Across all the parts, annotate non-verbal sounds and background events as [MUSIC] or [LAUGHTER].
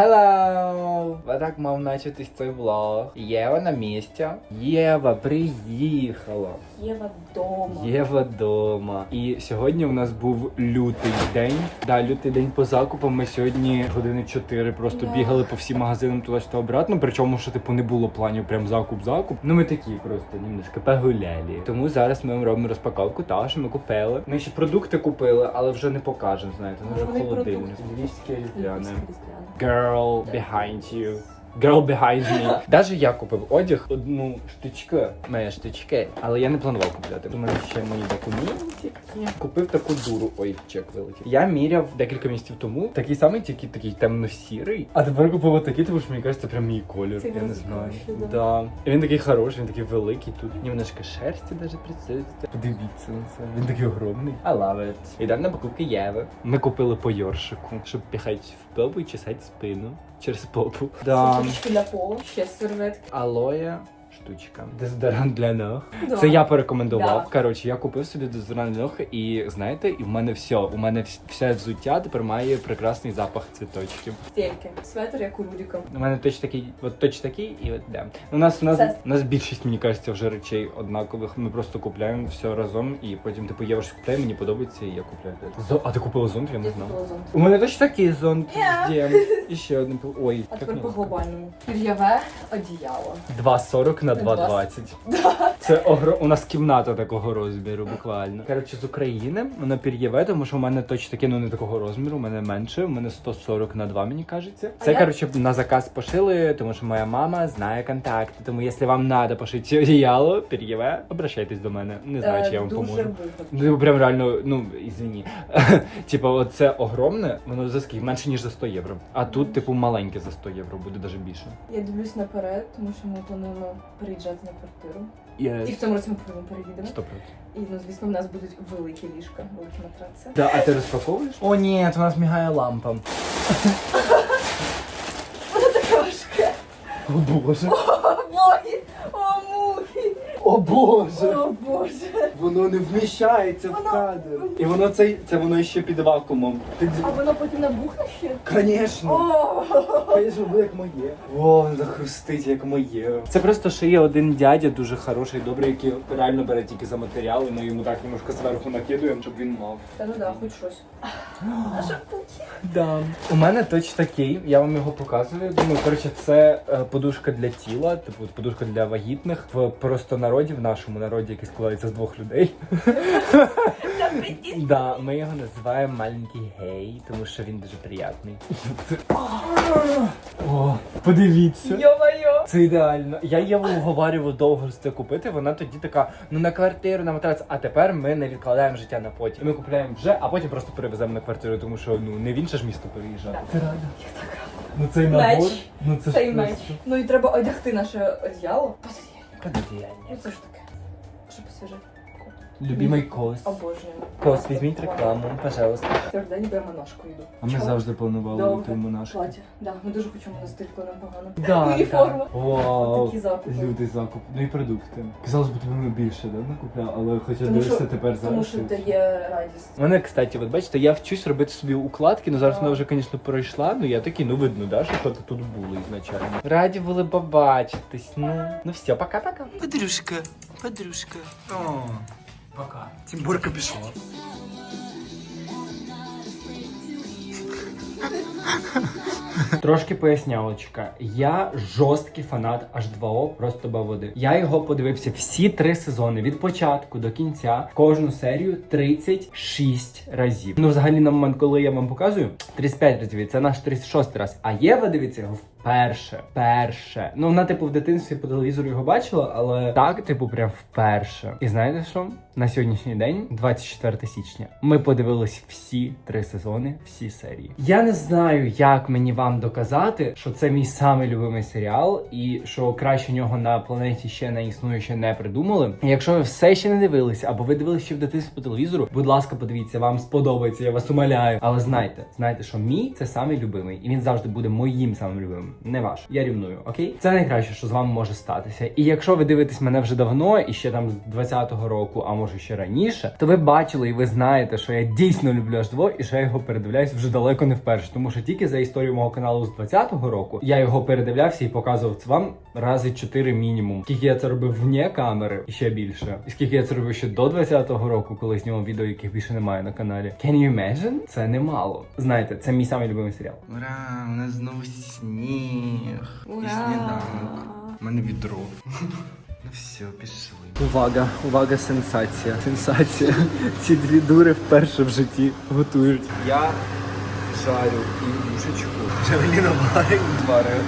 Hello! Так мав начатись цей влог. Єва на місці. Єва приїхала. Єва вдома. Єва дома. І сьогодні у нас був лютий день. Да, лютий день по закупам. Ми сьогодні години 4 просто Да. бігали по всім магазинам туди сюди обратно. Причому, що типу не було планів прям закуп-закуп. Ну ми такі просто немножко погуляли. Тому зараз ми робимо розпаковку. Та що ми купили. Ми ще продукти купили, але вже не покажемо. Знаєте, ну вже холодильник. Львівське різдвяне. Girl behind you. Girl behind me. Даже я купив одяг, одну штучку, моя штучки, але я не планував купляти. У мене ще мої документи. Купив таку дуру. Ой, чек вилетів. Я міряв декілька місяців тому. Такий самий, тільки такий темно-сірий. А тепер купив отакий, тому що мені кажеться, це прям мій колір. Це я не знаю. да. Да. І він такий хороший, він такий великий. Тут немножко шерсті даже присутствує. Подивіться на це. Він такий огромний. I love it. Йдемо на покупки Єви. Ми купили по йоршику, щоб піхати в попу і чесати спину через попу. Да. Сумочки для пола, ще серветки. Алоє. Штучка. Дезодорант для ног. Да. Це я порекомендував. Да. Коротше, я купив собі дезодорант для ног, і знаєте, і в мене все. У мене вс- все взуття тепер має прекрасний запах цвіточків. Стельки. Светр, як у Рудіка. У мене точно такий, от точно такий, і от да. У нас у нас, Це- у нас більшість, мені кажеться, вже речей однакових. Ми просто купляємо все разом, і потім типу я вже купляю, мені подобається, і я купляю. Зо- А ти купила зонт? Я не Я знав. купила зонт. У мене точно такий зонт. Yeah. І ще один. [LAUGHS] Ой, А як тепер по неловко. глобальному. Пір'яве одіяло. 2,40 на 2,20. Це огро... у нас кімната такого розміру, буквально. Коротше, з України воно пір'єве, тому що у мене точно таке, ну не такого розміру, у мене менше, у мене 140 на 2, мені кажеться. Це, коротше, на заказ пошили, тому що моя мама знає контакти. Тому якщо вам треба пошити одіяло, пір'єве, обращайтесь до мене. Не знаю, чи я вам Е, Дуже поможу. Ну, прям реально, ну, извини. [LAUGHS] Типа, оце огромне, воно за скільки? Менше, ніж за 100 євро. А тут, типу, маленьке за 100 євро, буде навіть більше. Я дивлюсь наперед, тому що ми плануємо переїжджати на квартиру. І Є в цьому році ми потім переїдемо. 100%. І ну, звісно, в нас будуть великі ліжка, великі матраци. Да, а ти розпаковуєш? О, ні, у нас мігає лампа. Воно таке важке. О боже. О, боги! О, мухи! О боже. О, боже! Воно не вміщається в Воно- кадр. І воно це, це воно ще під вакуумом. Ти А воно потім набухне ще? Звісно. О! Звісно, буде як моє. О, захрустить, як моє. Це просто ще є один дядя, дуже хороший, добрий, який реально бере тільки за матеріали, ми йому так немножко зверху накидуємо, щоб він мав. Та ну да, хоч щось. [GASPS] А що тут? Да. У мене точно такий, я вам його показую. Думаю, коротше, це е, подушка для тіла, типу подушка для вагітних. В просто народі, в нашому народі, який складається з двох людей. Да, ми його називаємо маленький гей, тому що він дуже приятний. О, подивіться. Йо-моє! Це ідеально. Я її уговорював довго з це купити. Вона тоді така, ну на квартиру, на матрац. А тепер ми не відкладаємо життя на потім. Ми купуємо вже, а потім просто перевеземо на квартиру, тому що ну не в інше ж місто переїжджати. Так. Ти рада? Я так рада. Ну цей набор. Меч. Ну це Цей ж меч. просто Ну і треба одягти наше одіяло. Ну подіяння. це ж таке. Щоб освіжити. Любимий кос. Обожнюю. Кос, візьміть рекламу, пожалуйста. Тепер день монашку йду. А ми завжди планували йти в монашку. Плаття. Да, ми дуже хочемо коли нам погано. Да, [LAUGHS] І форма. Вау. Такі закупи. Люди закуп. Ну і продукти. Казалось би, тобі ми більше да, накупляли, але хоча Тому дивишся що- тепер зараз. Тому що дає радість. У мене, кстати, от бачите, я вчусь робити собі укладки, ну зараз вона вже, звісно, пройшла, ну я такий, ну видно, да, що хто тут були ізначально. Раді були побачитись. Ну, ну все, пока-пока. Подружка, подружка. О, пока. Тимбурка пішла. Трошки пояснялочка. Я жорсткий фанат H2O, просто води. Я його подивився всі три сезони від початку до кінця, кожну серію 36 разів. Ну, взагалі, на момент, коли я вам показую, 35 разів. Це наш 36 раз. А Єва дивиться його вперше. Перше. Ну, вона, типу, в дитинстві по телевізору його бачила, але так, типу, прям вперше. І знаєте що? На сьогоднішній день, 24 січня, ми подивились всі три сезони, всі серії. Я не знаю, як мені вам доказати, що це мій самий любимий серіал, і що краще нього на планеті ще не існує, ще не придумали. І Якщо ви все ще не дивилися, або ви дивилися ще в дитинстві по телевізору, будь ласка, подивіться, вам сподобається, я вас умоляю. Але знайте, знайте, що мій це самий любимий, і він завжди буде моїм самим любимим, не ваш. Я рівную, окей? Це найкраще, що з вами може статися. І якщо ви дивитесь мене вже давно, і ще там з 20-го року, а може ще раніше, то ви бачили і ви знаєте, що я дійсно люблю H2 і що я його передивляюсь вже далеко не вперше. тому що тільки за історію мого каналу з 20-го року я його передивлявся і показував це вам рази 4 мінімум. Скільки я це робив вне камери і ще більше. І скільки я це робив ще до 20-го року, коли знімав відео, яких більше немає на каналі. Can you imagine? Це немало. Знаєте, це мій самий любимий серіал. Ура, у нас знову сніг. І сніданок. У мене відро. [LAUGHS] Ну все, пішли. Увага, увага, сенсація. Сенсація. Ці дві дури вперше в житті готують. Я жарю індюшечку. Джавеліна варить. Два рили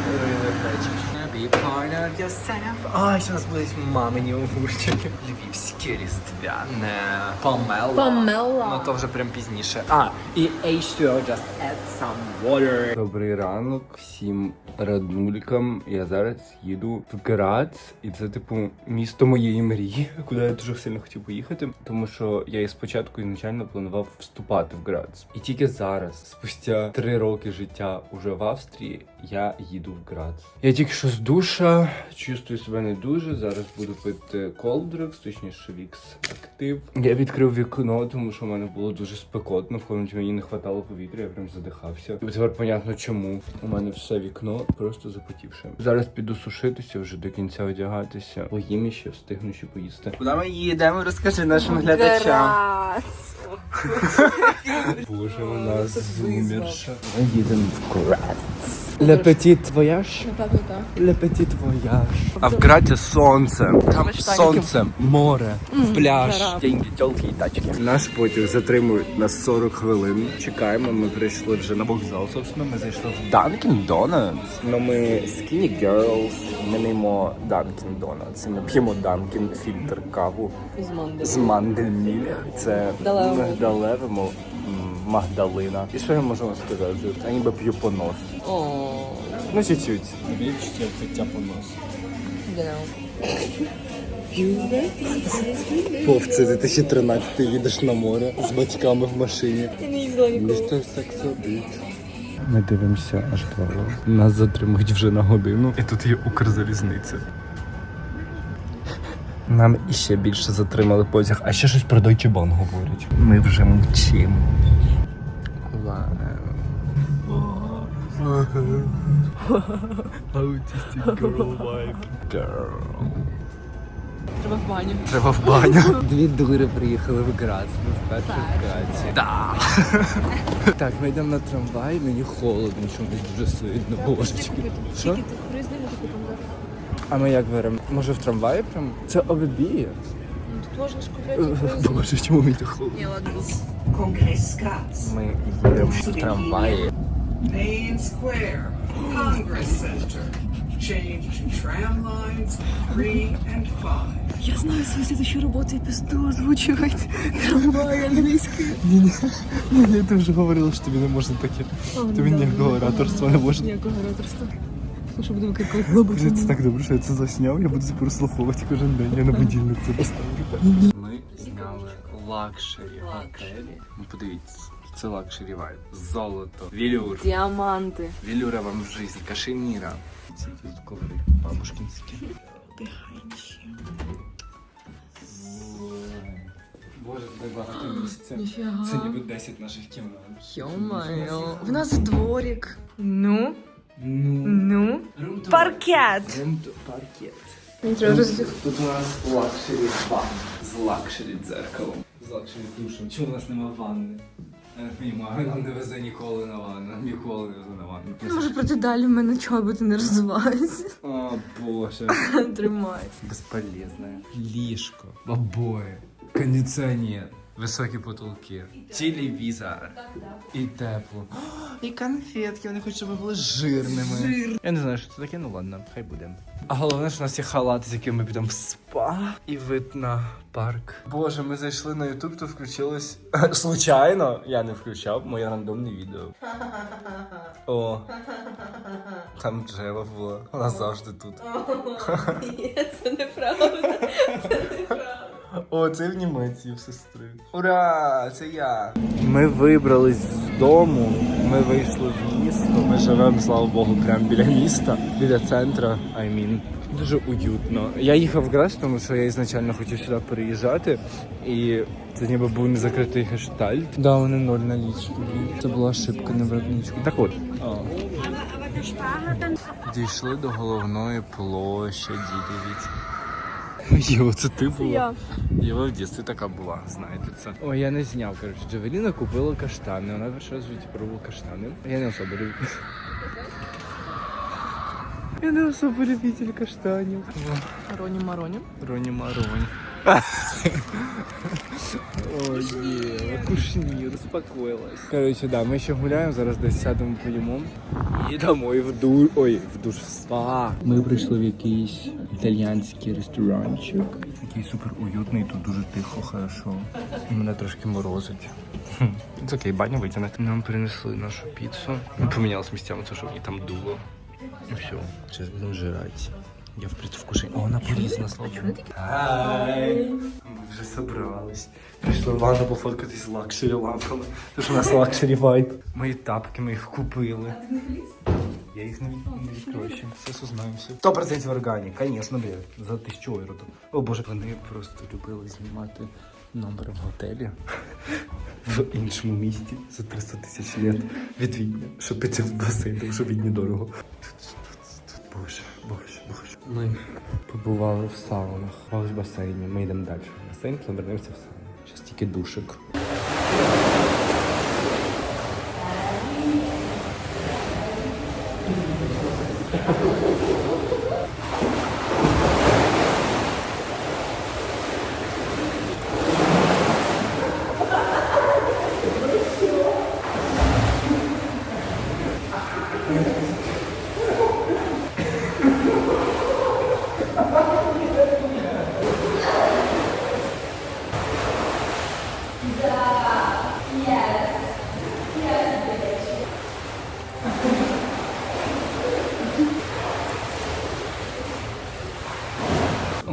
Be of yourself. Ай, зараз будуть мамині огурчики. Львівське різдвяне. Помело. Помело. Ну то вже прям пізніше. А, і H2O, just add some water. Добрий ранок всім раднулькам. Я зараз їду в Грац, і це типу місто моєї мрії, куди я дуже сильно хотів поїхати, тому що я і спочатку ізначально планував вступати в Грац. І тільки зараз, спустя три роки життя уже в Австрії, я їду в Грац. Я тільки що з душа, чувствую себе не дуже. Зараз буду пити колдрекс, точніше вікс актив. Я відкрив вікно, тому що в мене було дуже спекотно. В комнаті мені не хватало повітря, я прям задихався. І тепер понятно чому. У мене все вікно просто запотівше. Зараз піду сушитися, вже до кінця одягатися. Поїм ще встигну ще поїсти. Куди ми їдемо? Розкажи нашим глядачам. Боже, у нас зумірша. Ми їдемо в Грац. Le petit voyage. Напевно, так. Le petit voyage. А в Граті сонце. Там сонце, море, пляж. жара. Деньги, тілки і тачки. Наш потяг затримують на 40 хвилин. Чекаємо, ми прийшли вже на вокзал. Собственно, ми зайшли в Dunkin' Donuts. Ну, ми Skinny Girls, ми не їмо Dunkin' Donuts. Ми п'ємо Dunkin' фільтр каву Із манди. з мандельмільх. Це Мигдалевому. мигдалевому, м, Магдалина. І що я можу вам сказати? Я ніби п'ю понос. О, Ну, чуть-чуть. Відчуття пиття понос. Пов, це 2013 їдеш на море з батьками в машині. Я не їздила ніколи. Сексобіч. Ми дивимося аж два. Нас затримують вже на годину. І тут є Укрзалізниця. Нам іще більше затримали потяг, а ще щось про Deutsche Bahn говорять. Ми вже мчимо. Autistic [LAUGHS] girl vibe. Girl. Треба в баню. Треба в баню. [LAUGHS] Дві дури приїхали в Грац. Ми вперше в Граці. Да. [LAUGHS] так, ми йдемо на трамвай, мені холодно, чомусь дуже сильно, божечки. Що? А ми як беремо? Може в трамваї прям? Це обібіє. Тут можна ж купити. Боже, чому мені так холодно? Ми їдемо в трамваї. Main Square, Congress Center. Change tram lines three and five. Я знаю свою слідчу роботу і пізду озвучувати. Трамвай англійською. Мені ти вже говорила, що тобі не можна таке. Тобі ніякого ораторства не можна. Ніякого ораторства. Що буду викрикувати глобус. Це так добре, що я це засняв. Я буду це прослуховувати кожен день. Я на будильник це поставлю. Ми зняли лакшері готелі. Ну подивіться, це лакшері вайб. Золото, вілюр. Діаманти. Вілюра вам в житті, кашеміра. Ці тут коври бабушкінські. Боже, так багато місця. Це ніби 10 наших кімнат. Йо-моє. В нас дворик. Ну, Ну. ну. Паркет. Паркет. Тут у нас лакшері ванна з лакшері дзеркалом. З лакшері душем. Чому у нас нема ванни? Я не розумію, нам не везе ніколи на ванну. Ніколи не везе на ванну. Ну, може проти далі, в мене чоботи не розвивається. О, боже. [LAUGHS] Тримай. Безполезне. Ліжко, обоє, кондиціонер, високі потолки, телевізор і тепло. [GASPS] І конфетки, вони хочуть, щоб ви були жирними. Я не знаю, що це таке, ну ладно, хай буде. А головне, що у нас є халат, з яким ми підемо в спа і вид на парк. Боже, ми зайшли на Ютуб, то включилось [LAUGHS] случайно. Я не включав моє рандомне відео. [LAUGHS] О, там Джева була. Вона завжди тут. Ні, це неправда. Це неправда. О, це в Німеччині в сестри. Ура! Це я. Ми вибрались з дому. Ми вийшли в місто. Ми живемо, слава Богу, прямо біля міста, біля центра. I mean. Дуже уютно. Я їхав в Грас, тому що я ізначально хотів сюди переїжджати. І це ніби був незакритий гештальт. Да, вони ноль налічки. блін. Це була ошибка на виробничку. Так от. Дійшли до головної площаді, дивіться. Єва, це ти була? я. Єва в дітстві така була, знаєте це. Ой, я не зняв, коротше. Джавеліна купила каштани. Вона перший раз в житті пробувала каштани. Я не особо люблю. Я не особо любитель каштанів. Роні Мароні. Роні Маронь. Ой, Єва, кушні, розпокоїлась. Коротше, да, ми ще гуляємо, зараз десь сядемо поїмо. І домой в душ. Ой, в душ спа. Ми прийшли в якийсь італіянський ресторанчик. Такий супер уютний, тут дуже тихо, хорошо. Мене трошки морозить. Це окей, баню витягнути. Нам принесли нашу піцу. Ми помінялися місцями, тому що мені там дуло. І все, зараз будемо жрати. Я в предвкушении. О, вона порізана, слава Богу. Хай! Ми вже собрались. Прийшли в пофоткатись з лакшері лампами. Тож у нас лакшері вайб. Мої тапки, ми їх купили. Я їх не від- не відкрою ще. Все сознаємося. 100% органік, звісно, блядь. За тисячу євро. О боже, вони просто любили знімати номер в готелі в іншому місті за 300 тисяч літ від Відня, щоб піти в басейн, тому що Відні дорого. Боже, боже, боже. Ми побували в саунах, в басейні. Ми йдемо далі. Басейн повернемося в сауну. Зараз тільки душик. О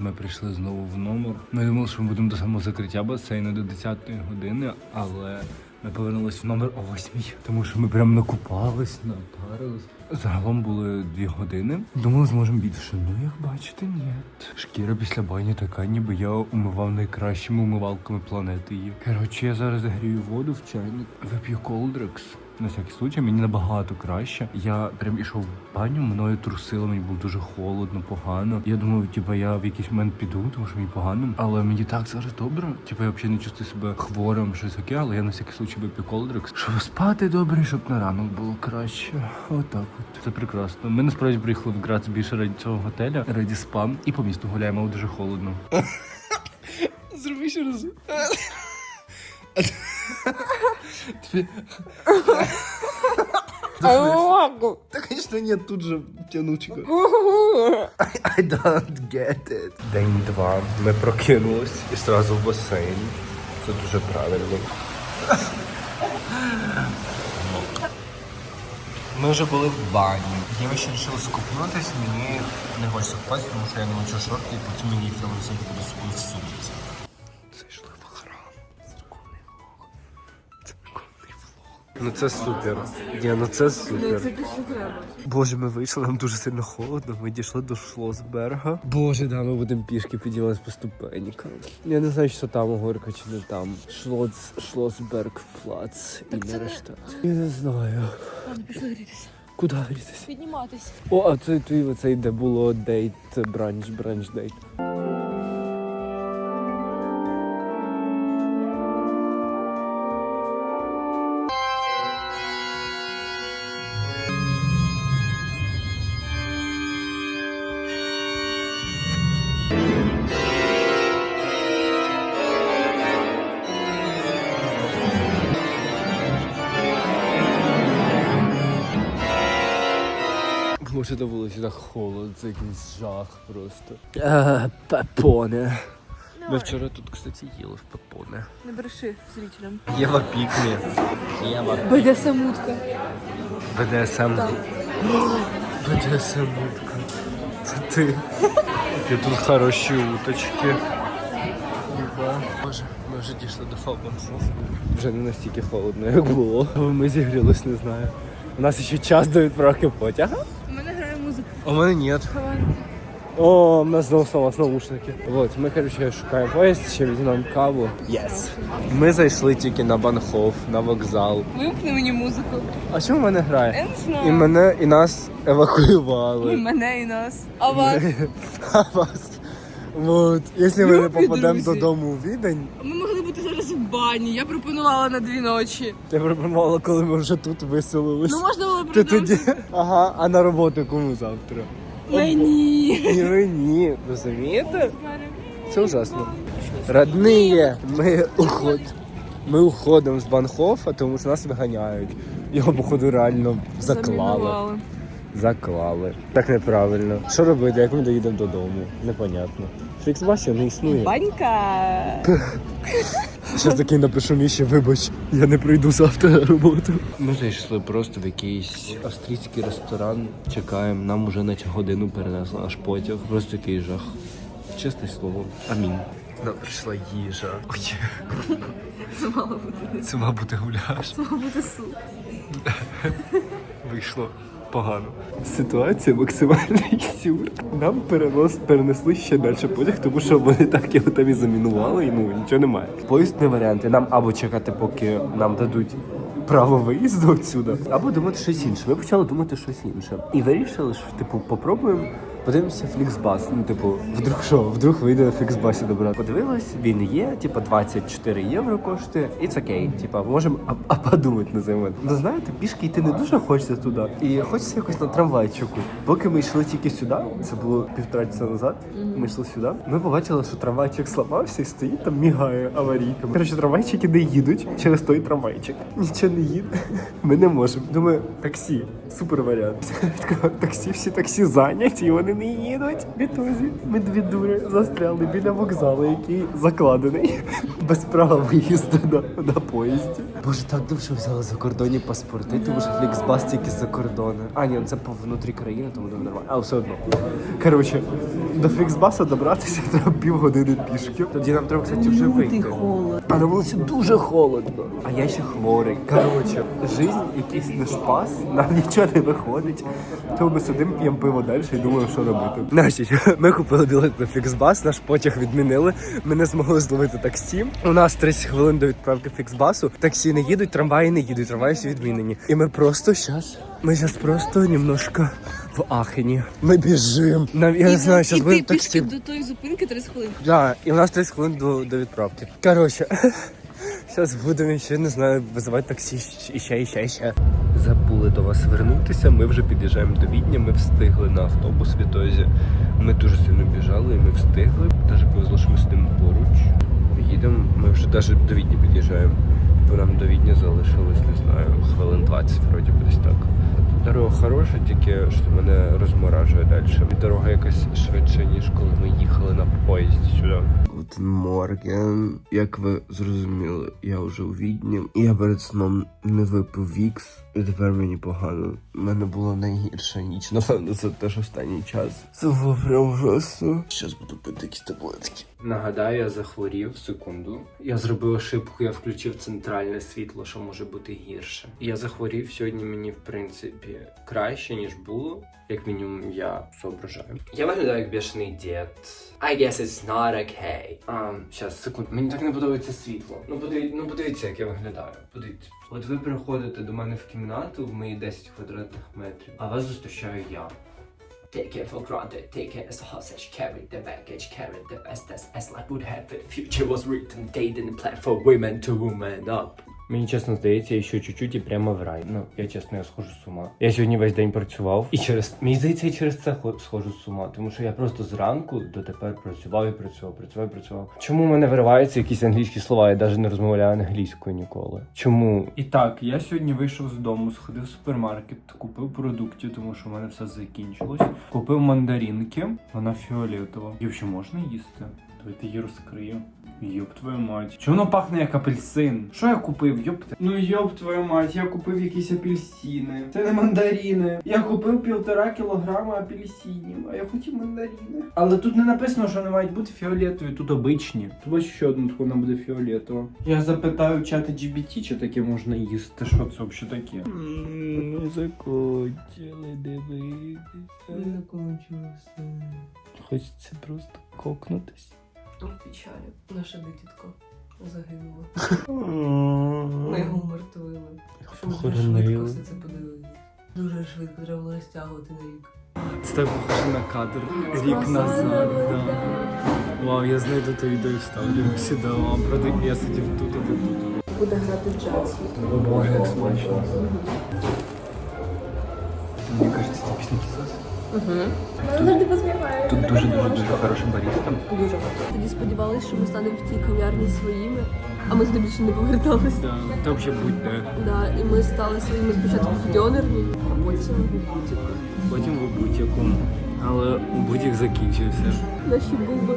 ми прийшли знову в номер. Ми думали, що ми будемо до самого закриття басейну до 10-ї години, але ми повернулися в номер о 8 тому що ми прям накупались, напарились. Загалом були дві години. Думали, зможемо більше. Ну, як бачите, ні. Шкіра після бані така, ніби я умивав найкращими умивалками планети. Коротше, я зараз грію воду в чайник, вип'ю колдрекс. На всякий случай мені набагато краще. Я прям ішов в баню, мною трусило, мені було дуже холодно, погано. Я думав, типа я в якийсь момент піду, тому що мені погано. Але мені так зараз добре. Типа я взагалі не чувствую себе хворим, щось таке, але я на всякий случай вип'ю колдрекс, щоб спати добре, щоб на ранок було краще. Отак от. Це прекрасно. Ми насправді приїхали в Грац більше раді цього готеля, раді спа, і по місту гуляємо, дуже холодно. [LAUGHS] Зроби ще раз. [LAUGHS] Да, конечно, нет, тут же тянучка. I don't get it. День два. Ми прокинулись і одразу в басейн. Це дуже правильно. Ми вже були в бані. Я ще вирішив скупнутись, мені не хочеться впасти, тому що я не мочу шорти, і потім мені їх треба буду собою в сумці. Ну це супер. Ні, ну це супер. Треба. Боже, ми вийшли, нам дуже сильно холодно. Ми дійшли до Шлосберга. Боже, да, ми будемо пішки підніматись по ступенькам. Я не знаю, що там горка чи не там. Шлоц, Шлосберг плац і не решта. Я не знаю. Ладно, пішли грітися. Куди грітися? Підніматись. О, а це твій оцей, де було дейт, бранч, бранч дейт. Може, на вулиці так холодно, це якийсь жах просто. А, пепоне. Ми вчора тут, кстати, їли в пепоне. Не бреши зрителям. Єва пікмі. Єва Буде самутка. БДСМ. [GASPS] БДСМ утка. Це ти. І тут хороші уточки. Боже, ми вже дійшли до Фалконсу. Вже не настільки холодно, як було. Ми зігрілись, не знаю. У нас ще час до відправки потяга. У мене грає. У мене ні. О, у нас знову слова наушники. Вот, ми, короче, шукаємо поїзд, ще візьмемо каву. Yes. Ми зайшли тільки на Банхоф, на вокзал. Вимкни мені музику. А чому в мене грає? Я не І мене, і нас евакуювали. І мене, і нас. А вас? [LAUGHS] А вас. Вот. Якщо ми не Любі попадемо друзі. додому у відень, Ми могли бути зараз в бані. Я пропонувала на дві ночі. ти пропонувала, коли ми вже тут виселились. Ну можна було Ти тоді. Ага, а на роботу кому завтра? Мені. І ви ні. Розумієте? Це ужасно. Родные, ми уход... Ми уходимо з Банхофа, тому що нас виганяють. Його, походу, реально заклали. Замінували. Заклали. Так неправильно. Що робити, як ми доїдемо додому? Непонятно. Фіксбасі не існує. Банька. Зараз такий напишу Міші, вибач, я не прийду завтра на роботу. Ми зайшли просто в якийсь австрійський ресторан. Чекаємо, нам уже на годину перенесли наш потяг. Просто такий жах. Чесне слово. Амінь. Нам прийшла їжа. Ой. Це мало бути. Це мав бути гуляш. Це мав бути суп. Вийшло погано. Ситуація максимальний сюр. Нам перенос перенесли ще далі потяг, тому що вони так його там і замінували, і ну нічого немає. Поїзд не варіанти. Нам або чекати, поки нам дадуть. Право виїзду отсюда, або думати щось інше. Ми почали думати щось інше. І вирішили, що типу попробуємо. Подивимося фліксбас. Ну, типу, вдруг що, вдруг вийде на фліксбасі добра. Подивилась, він є, типу 24 євро коштує, і це окей. Типа, можемо а, а подумати на цей. Ну знаєте, пішки йти не дуже хочеться туди. І хочеться якось на трамвайчику. Поки ми йшли тільки сюди, це було півтора часа назад. Ми йшли сюди. Ми побачили, що трамвайчик слабався і стоїть там, мігає аварійками. Коротше, трамвайчики не їдуть через той трамвайчик. Нічого не їде. Ми не можемо. Думаю, таксі. Супер варіант. [LAUGHS] Таксі, всі таксі зайняті, і вони не їдуть. Бітузі. ми дві дури застряли біля вокзалу, який закладений [LAUGHS] без права виїзду на, на поїзді. Боже, так довше взяли закордонні паспорти, тому що фліксбас тільки за кордони. А, ні, це по внутрі країни, тому не нормально. А все одно. Коротше, до фліксбаса добратися [LAUGHS] треба півгодини пішки. Тоді нам треба, кстати, вже вийти. А на вулиці дуже холодно. А я ще хворий. Коротше, жизнь якийсь не шпас, нам нічого не виходить. То ми сидимо, п'ємо пиво далі і думаємо, що робити. Значить, [LAUGHS] ми купили білет на фіксбас, наш потяг відмінили. Ми не змогли зловити таксі. У нас 30 хвилин до відправки фіксбасу. Таксі не їдуть, трамваї не їдуть, трамваї всі відмінені. І ми просто зараз. Ми зараз просто немножко в ахені. Ми біжимо. Нам я не знаю, зараз буде таксі. до тої зупинки 30 хвилин. Да, і у нас 30 хвилин до, до відправки. Коротше, [LAUGHS] зараз будемо ще не знаю, визивати таксі і ще, і ще, і ще. Забули до вас вернутися. Ми вже під'їжджаємо до Відня. Ми встигли на автобус в Вітозі. Ми дуже сильно біжали, і ми встигли. Навіть повезло, що ми з ним поруч. Їдемо, ми вже навіть до Відня під'їжджаємо. Нам до Відня залишилось, не знаю, хвилин 20, вроді десь так. Дорога хороша, тільки що мене розморажує далі. Дорога якась швидше, ніж коли ми їхали на поїзді сюди. Гутен Морген. Як ви зрозуміли, я вже у Відні. Я перед сном не випив вікс, і тепер мені погано. У мене була найгірша ніч, напевно, за теж останній час. Це було прям жорстко. Зараз буду пити якісь таблетки. Нагадаю, я захворів секунду. Я зробив ошибку, я включив центральне світло, що може бути гірше. Я захворів сьогодні. Мені в принципі краще ніж було. Як мінімум, я соображаю. Я виглядаю як бешений дід. I guess it's not okay. А, щас, секунд, мені так не подобається світло. Ну подивіться, ну подивіться, як я виглядаю. Подивіться. От ви приходите до мене в кімнату в мої 10 квадратних метрів, а вас зустрічаю я. Take it for granted, take it as a hostage, carry the baggage, carry the best as, as life would have it. Future was written, they didn't plan for women to woman up. Мені чесно здається, ще чуть-чуть і прямо в рай. Ну, я чесно, я схожу з ума. Я сьогодні весь день працював. І через мені здається, я через це хо- схожу з ума. Тому що я просто зранку дотепер працював і працював, працював і працював. Чому в мене вириваються якісь англійські слова? Я навіть не розмовляю англійською ніколи. Чому? І так, я сьогодні вийшов з дому, сходив в супермаркет, купив продуктів, тому що в мене все закінчилось. Купив мандаринки, вона фіолетова. Її ще можна їсти? Давайте її розкрию. Йоп твою мать. Чого воно пахне як апельсин? Що я купив? Йоп те- Ну йоп твою мать, я купив якісь апельсини. Це не мандаріни. Я купив півтора кілограма апельсинів, а я хотів мандаріни. Але тут не написано, що вони мають бути фіолетові, тут обичні. Тут ще одна така вона буде фіолетова. Я запитаю чата GBT, чи таке можна їсти. Що це взагалі таке? Не закончили дивитися. Закончилося. Хочеться просто кокнутись. В печалі. Наша дитятко загинула. Ми його умертвили. Що ми дуже швидко все це подивилися. Дуже швидко треба було розтягувати на рік. Це так похоже на кадр рік назад. Да. Вау, я знайду то відео і вставлю сюди. А правда, я сидів тут, ти тут. Буде грати джаз. О боже, як смачно. Мені кажеться, це пісня Кісос. Тут дуже дуже дуже хорошим баріста. Дуже Тоді сподівалися, що ми станемо в тій кав'ярні своїми, а ми туди більше не поверталися. Да, там ще будь-де. Да, і ми стали своїми спочатку в дьонерні, а потім в бутіку. Потім в будь-яку. Але бутік закінчився. Наші буби.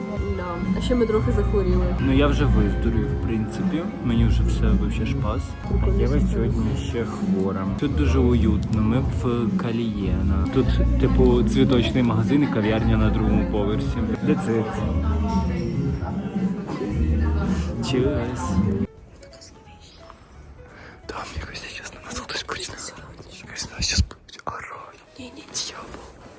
А ще ми трохи захворіли. Ну я вже виздорів, в принципі. Мені вже все вообще шпас. А Єва сьогодні ще хвора. Тут дуже уютно. Ми в Калієна. Тут, типу, цвіточний магазин і кав'ярня на другому поверсі. Де це?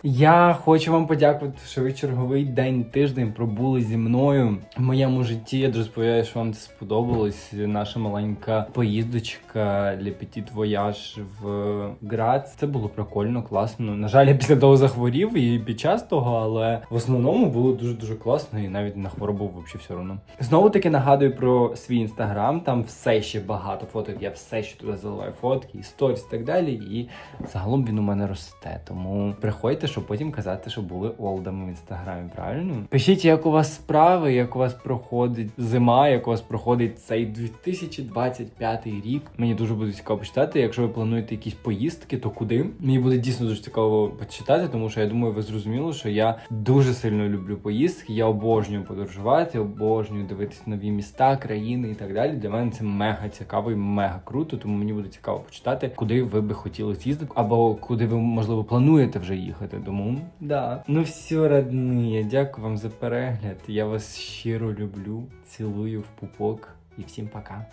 Я хочу вам подякувати, що ви черговий день тиждень пробули зі мною в моєму житті. Я дуже сподіваюся, що вам це сподобалось. Наша маленька поїздочка для Petit Voyage в Грац. Це було прикольно, класно. На жаль, я після того захворів і під час того, але в основному було дуже дуже класно і навіть на хворобу взагалі все одно. Знову таки нагадую про свій інстаграм. Там все ще багато фоток. Я все ще туди заливаю фотки, і і так далі. І загалом він у мене росте. Тому приходьте, щоб потім казати, що були олдами в інстаграмі. Правильно? Пишіть, як у вас справи, як у вас проходить зима, як у вас проходить цей 2025 рік. Мені дуже буде цікаво почитати. Якщо ви плануєте якісь поїздки, то куди? Мені буде дійсно дуже цікаво почитати, тому що я думаю, ви зрозуміли, що я дуже сильно люблю поїздки. Я обожнюю подорожувати, обожнюю дивитися нові міста, країни і так далі. Для мене це мега цікаво і мега круто. Тому мені буде цікаво почитати, куди ви би хотіли з'їздити, або куди ви можливо плануєте вже їхати. Тому да. Ну все, родні, дякую вам за перегляд. Я вас щиро люблю, цілую в пупок і всім пока.